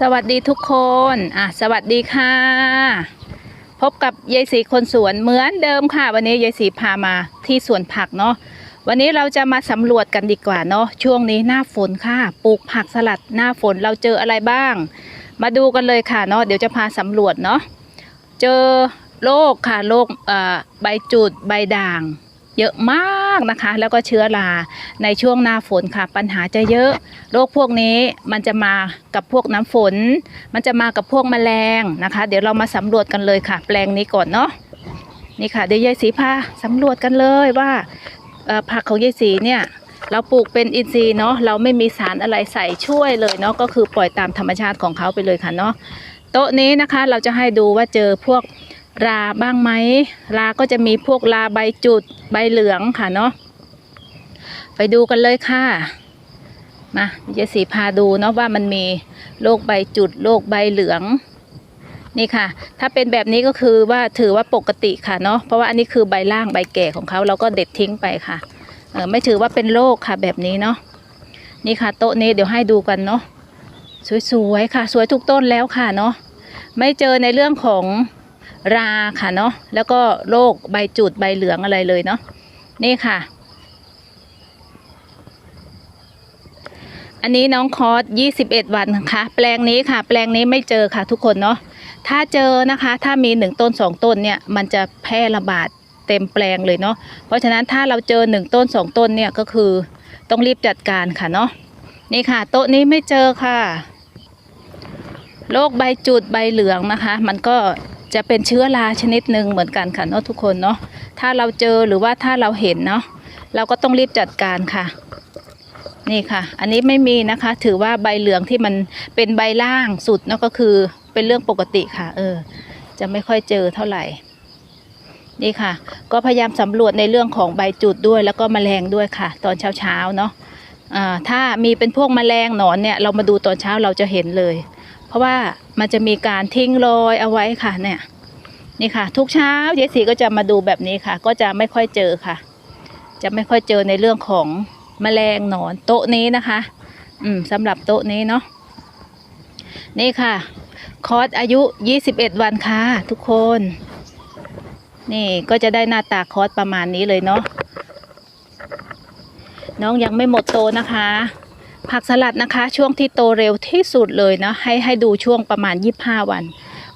สวัสดีทุกคน อะ สวัสดีค่ะ พบกับยายสีคนสวนเหมือนเดิมค่ะ วันนี้ยายสีพามาที่สวนผักเนาะ วันนี้เราจะมาสำรวจกันดีกว่าเนาะ ช่วงนี้หน้าฝนค่ะ ปลูกผักสลัดหน้าฝนเราเจออะไรบ้าง มาดูกันเลยค่ะเนาะ เดี๋ยวจะพาสำรวจเนาะ เจอโรคค่ะ โรคอ่อใบจุด ใบด่าง เยอะมากนะคะ แล้วก็เชื้อราในช่วงหน้าฝนค่ะ ปัญหาจะเยอะ โรคพวกนี้มันจะมากับพวกน้ำฝน มันจะมากับพวกแมลงนะคะ เดี๋ยวเรามาสำรวจกันเลยค่ะ แปลงนี้ก่อนเนาะนี่ค่ะเดี๋ยวยายสีพาสำรวจกันเลยว่าผักของยายสีเนี่ยเราปลูกเป็นอินทรีย์เนาะเราไม่มีสารอะไรใส่ช่วยเลยเนาะก็คือปล่อยตามธรรมชาติของเขาไปเลยค่ะเนาะโต๊ะนี้นะคะเราจะให้ดูว่าเจอพวก ราบ้างไหมราก็จะมีพวกราใบจุดใบเหลืองค่ะเนาะไปดูกันเลยค่ะมายายสีพาดูเนาะว่ามันมีโรคใบจุดโรคใบเหลือง นี่ค่ะ ถ้าเป็นแบบนี้ก็คือว่าถือว่าปกติค่ะเนาะเพราะว่าอันนี้คือใบล่างใบแก่ของเขาเราก็เด็ดทิ้งไปค่ะเออไม่ถือว่าเป็นโรคค่ะแบบนี้เนาะนี่ค่ะโต๊ะนี้เดี๋ยวให้ดูกันเนาะสวยๆค่ะ สวยทุกต้นแล้วค่ะเนาะไม่เจอในเรื่องของ ราค่ะเนาะแล้วก็โรคใบจุดใบเหลืองอะไรเลยเนาะนี่ค่ะ อันนี้น้องคอส21 วันนะคะ แปลงนี้ค่ะ แปลงนี้ไม่เจอค่ะทุกคนเนาะถ้าเจอนะคะ ถ้ามีหนึ่งต้นสองต้นเนี่ยมันจะแพร่ระบาดเต็มแปลงเลยเนาะเพราะฉะนั้นถ้าเราเจอหนึ่งต้นสองต้นเนี่ยก็คือต้องรีบจัดการค่ะเนาะนี่ค่ะ โต๊ะนี้ไม่เจอค่ะโรคใบจุดใบเหลืองนะคะ มันก็ จะเป็นเชื้อราชนิดหนึ่งเหมือนกันค่ะเนาะทุกคนเนาะถ้าเราเจอหรือว่าถ้าเราเห็นเนาะเราก็ต้องรีบจัดการค่ะ นี่ค่ะ อันนี้ไม่มีนะคะ ถือว่าใบเหลืองที่มันเป็นใบล่างสุดเนาะก็คือเป็นเรื่องปกติค่ะ เออ จะไม่ค่อยเจอเท่าไหร่ นี่ค่ะ ก็พยายามสำรวจในเรื่องของใบจุดด้วย แล้วก็แมลงด้วยค่ะ ตอนเช้าๆเนาะอ่าถ้ามีเป็นพวกแมลงหนอนเนี่ย เรามาดูตอนเช้าเราจะเห็นเลย เพราะว่ามันจะมีการทิ้งรอยเอาไว้ค่ะเนี่ย นี่ค่ะ ทุกเช้าเยสีก็จะมาดูแบบนี้ค่ะ ก็จะไม่ค่อยเจอค่ะ จะไม่ค่อยเจอในเรื่องของแมลงหนอนโต๊ะนี้นะคะ อืมสำหรับโต๊ะนี้เนาะนี่ค่ะ คอร์สอายุ 21 วันค่ะ ทุกคน นี่ก็จะได้หน้าตาคอร์สประมาณนี้เลยเนาะน้องยังไม่หมดโตนะคะ ผักสลัดนะคะ ช่วงที่โตเร็วที่สุดเลยนะให้ให้ดูช่วงประมาณ 25 วัน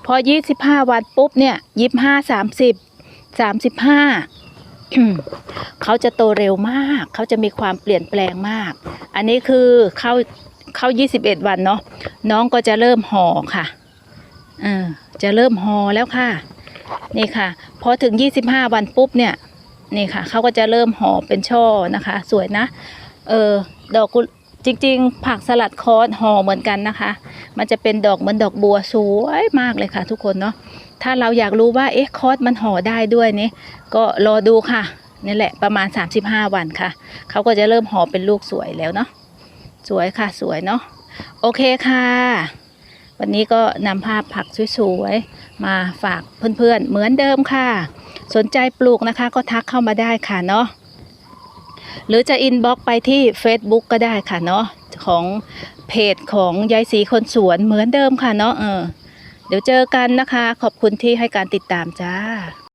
พอ25วันปุ๊บเนี่ย25 30 35เขาจะโตเร็วมาก เขาจะมีความเปลี่ยนแปลงมาก อันนี้คือเข้าเข้า 21 วันเนาะน้องก็จะเริ่มห่อค่ะเออจะเริ่มห่อแล้วค่ะ นี่ค่ะ พอถึง 25 วันปุ๊บเนี่ยนี่ค่ะเขาก็จะเริ่มห่อเป็นช่อนะคะ สวยนะ เออดอกกุ จริงๆ ผักสลัดคอสห่อเหมือนกันนะคะ มันจะเป็นดอกเหมือนดอกบัวสวยมากเลยค่ะ ทุกคนเนาะถ้าเราอยากรู้ว่าเอ๊ะคอสมันห่อได้ด้วยนี่ก็รอดูค่ะนี่แหละประมาณ 35 วันค่ะเขาก็จะเริ่มห่อเป็นลูกสวยแล้วเนาะสวยค่ะสวยเนาะโอเคค่ะ วันนี้ก็นำภาพผักสวยๆมาฝากเพื่อนๆเหมือนเดิมค่ะ สนใจปลูกนะคะก็ทักเข้ามาได้ค่ะเนาะ หรือจะอินบ็อกไปที่ Facebook ก็ได้ค่ะเนาะของเพจของยายสีคนสวนเหมือนเดิมค่ะเนาะเออเดี๋ยวเจอกันนะคะ ขอบคุณที่ให้การติดตามจ้า